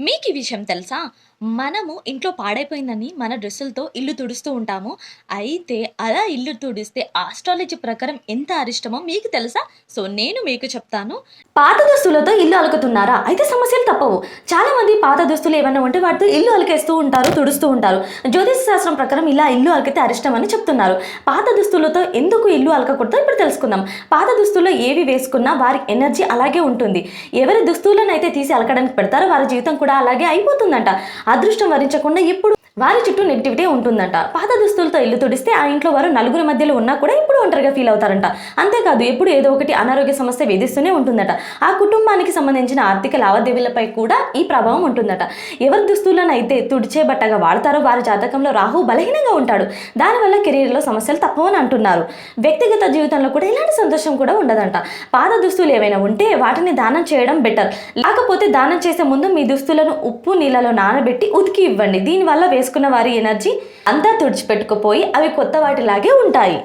మీకు ఈ విషయం తెలుసా? మనము ఇంట్లో పాడైపోయిందని మన డ్రెస్సులతో ఇల్లు తుడుస్తూ ఉంటాము. అయితే అలా ఇల్లు తుడిస్తే ఆస్ట్రాలజీ ప్రకారం ఎంత అరిష్టమో మీకు తెలుసా? సో నేను మీకు చెప్తాను. పాత దుస్తులతో ఇల్లు అలుకుతున్నారా? అయితే సమస్యలు తప్పవు. చాలా మంది పాత దుస్తులు ఏమైనా ఉంటే వాటితో ఇల్లు అలికేస్తూ ఉంటారు తుడుస్తూ ఉంటారు. జ్యోతిష శాస్త్రం ప్రకారం ఇలా ఇల్లు అలికితే అరిష్టం అని చెప్తున్నారు. పాత దుస్తులతో ఎందుకు ఇల్లు అలకకూడదో ఇప్పుడు తెలుసుకుందాం. పాత దుస్తుల్లో ఏవి వేసుకున్నా వారి ఎనర్జీ అలాగే ఉంటుంది. ఎవరి దుస్తులను అయితే తీసి అలకడానికి పెడతారో వారి జీవితం కూడా అలాగే అయిపోతుందంట. అదృష్టం వరించకుండా ఎప్పుడు వారి చుట్టూ నెగిటివిటీ ఉంటుందంట. పాత దుస్తులతో ఇల్లు తుడిస్తే ఆ ఇంట్లో వారు నలుగురి మధ్యలో ఉన్నా కూడా ఇప్పుడు ఒంటరిగా ఫీల్ అవుతారంట. అంతేకాదు ఎప్పుడు ఏదో ఒకటి అనారోగ్య సమస్య వేధిస్తూనే ఉంటుందట. ఆ కుటుంబానికి సంబంధించిన ఆర్థిక లావాదేవీలపై కూడా ఈ ప్రభావం ఉంటుందట. ఎవరి దుస్తులను అయితే తుడిచే బట్టగా వాడతారో వారి జాతకంలో రాహు బలహీనంగా ఉంటాడు. దానివల్ల కెరీర్లో సమస్యలు తప్పవని అంటున్నారు. వ్యక్తిగత జీవితంలో కూడా ఇలాంటి సంతోషం కూడా ఉండదంట. పాత దుస్తులు ఏవైనా ఉంటే వాటిని దానం చేయడం బెటర్ లేకపోతే దానం చేసే ముందు మీ దుస్తులను ఉప్పు నీళ్ళలో నానబెట్టి ఉతికి ఇవ్వండి. దీనివల్ల వేసుకున్న వారి ఎనర్జీ అంతా తుడిచిపెట్టుకుపోయి అవి కొత్త వాటిలాగే ఉంటాయి.